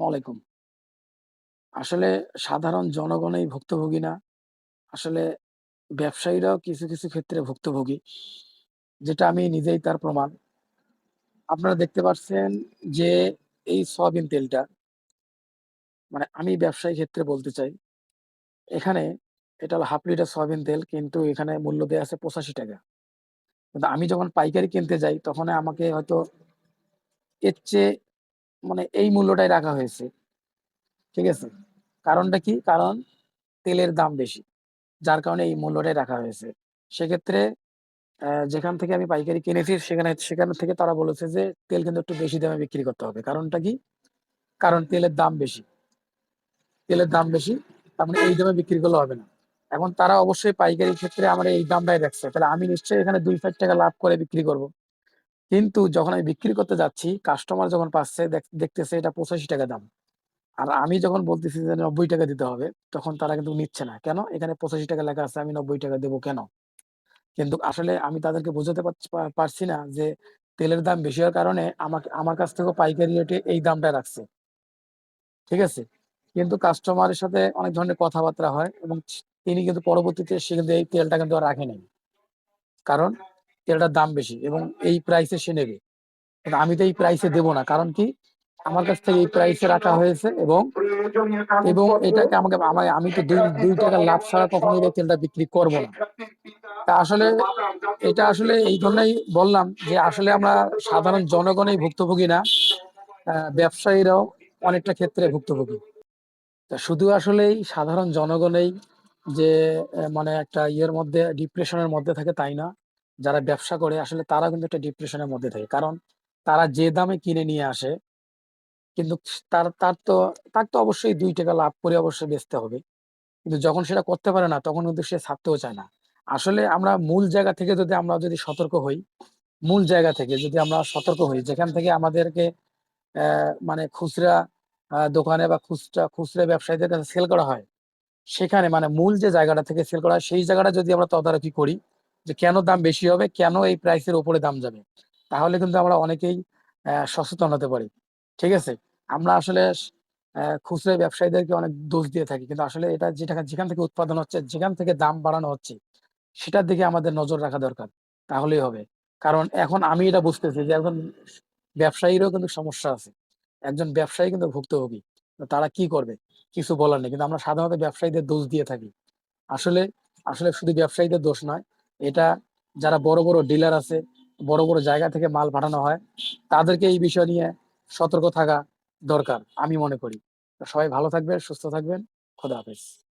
ওয়ালাইকুম। আসলে সাধারণ জনগণই ভুক্তভোগী না। আসলে ব্যবসায়ীরাও কিছু, কিছু ক্ষেত্রে ভুক্তভোগী। যেটা আমি নিজেই তার প্রমাণ। আপনারা দেখতে পাচ্ছেন যে এই সয়াবিন তেলটা মানে আমি ব্যবসায়ী ক্ষেত্রে বলতে চাই। এখানে এটা হলো ১/২ লিটার সয়াবিন তেল কিন্তু এখানে মূল্য দেয়া আছে ৳৮৫ কিন্তু আমি যখন পাইকারি কিনতে যাই তখন আমাকে হয়তো এর চেয়ে মানে এই মূল্যটাই রাখা হয়েছে। ঠিক আছে? কারণটা কি? কারণ তেলের দাম বেশি। যার কারণে এই মূল্যটাই রাখা হয়েছে। সেক্ষেত্রে যেখান থেকে আমি পাইকারি কিনেছি, সেখানে, সেখান থেকে তারা বলেছে যে তেল কিন্তু একটু বেশি দামে বিক্রি করতে হবে। কারণটা কি? কারণ তেলের দাম বেশি। তেলের দাম বেশি। তার মানে এই দামে বিক্রি করলে হবে না। এখন তারা অবশ্যই পাইকারি ক্ষেত্রে আমার এই দামটাই রাখছে। তাহলে আমি নিশ্চয়ই এখানে ৳২-৳৫ লাভ করে বিক্রি করব। কিন্তু যখন আমি বিক্রি করতে যাচ্ছি, কাস্টমার যখন পাচ্ছে দেখতেছে এটা ৳৮৫ দাম। আর আমি যখন বলতেছি যে ৳৯০ দিতে হবে, তখন তারা কিন্তু নিচ্ছে না। কেন? এখানে ৳৮৫ লেখা আছে আমি ৳৯০ দেব কেন? কিন্তু আসলে আমি তাদেরকে বোঝাতে পারছি না যে তেলের দাম বেশি হওয়ার কারণে আমাকে আমার কাছ থেকেও পাইকারি রেটে এই দামটা রাখছে। ঠিক আছে? কিন্তু কাস্টমারের সাথে অনেক ধরনের কথাবার্তা হয় এবং তিনি কিন্তু পরবর্তীতে সে কিন্তু এই তেলটা কিন্তু আর রাখে নাই। কারণ তেলটার দাম বেশি এবং এই প্রাইস সে নেবে। আমি তো এই প্রাইস দেব না। কারণ কি? আমার কাছ থেকে এই প্রাইস রাখা হয়েছে এবং, এবং এটাকে আমাকে আমায় আমি তো দুই ৳২ লাভ ছাড়া কখনোই এই তেলটা বিক্রি করব না। তা আসলে এটা আসলে এই জন্যই বললাম যে আসলে আমরা সাধারণ জনগণই ভুক্তভোগী না। ব্যবসায়ীরাও অনেকটা ক্ষেত্রে ভুক্তভোগী। তা শুধু আসলেই সাধারণ জনগণেই যে মানে একটা ইয়ের মধ্যে ডিপ্রেশনের মধ্যে থাকে তাই না। যারা ব্যবসা করে আসলে তারা কিন্তু একটা ডিপ্রেশন এর মধ্যে থাকে। কারণ তারা যে দামে কিনে নিয়ে আসে কিন্তু তার তার তো তার তো অবশ্যই দুই টাকা লাভ করে অবশ্যই বেচতে হবে। কিন্তু যখন সেটা করতে পারে না তখন কিন্তু সে ছাড়তেও চায় না। আসলে আমরা মূল জায়গা থেকে যদি আমরা যদি সতর্ক হই, মূল জায়গা থেকে যদি আমরা সতর্ক হই যেখান থেকে আমাদেরকে মানে খুচরা দোকানে বা খুচরা খুচরা ব্যবসায়ীদের কাছে সেল করা হয়। সেখানে মানে মূল যে জায়গাটা থেকে সেল করা হয় সেই জায়গাটা যদি আমরা তদারকি করি যে কেন দাম বেশি হবে, কেন এই প্রাইস এর উপরে দাম যাবে। তাহলে কিন্তু আমরা অনেকেই সচেতন হতে পারি। ঠিক আছে? আমরা আসলে খুচরা ব্যবসায়ীদেরকে অনেক দোষ দিয়ে থাকি। কিন্তু আসলে এটা যেটা যেখান থেকে উৎপাদন হচ্ছে, যেখান থেকে দাম বাড়ানো হচ্ছে, সেটার দিকে আমাদের নজর রাখা দরকার। তাহলেই হবে। কারণ এখন আমি এটা বুঝতেছি যে এখন ব্যবসায়ীরও কিন্তু সমস্যা আছে। একজন ব্যবসায়ী কিন্তু ভুক্তভোগী। তারা কি করবে? কিছু বলার নেই। কিন্তু আমরা সাধারণত ব্যবসায়ীদের দোষ দিয়ে থাকি। আসলে, আসলে শুধু ব্যবসায়ীদের দোষ নয়। এটা যারা বড়, বড় ডিলার আছে, বড়, বড় জায়গা থেকে মাল পাঠানো হয়, তাদেরকে এই বিষয় নিয়ে সতর্ক থাকা দরকার। আমি মনে করি। সবাই ভালো থাকবেন, সুস্থ থাকবেন। খোদা হাফেজ।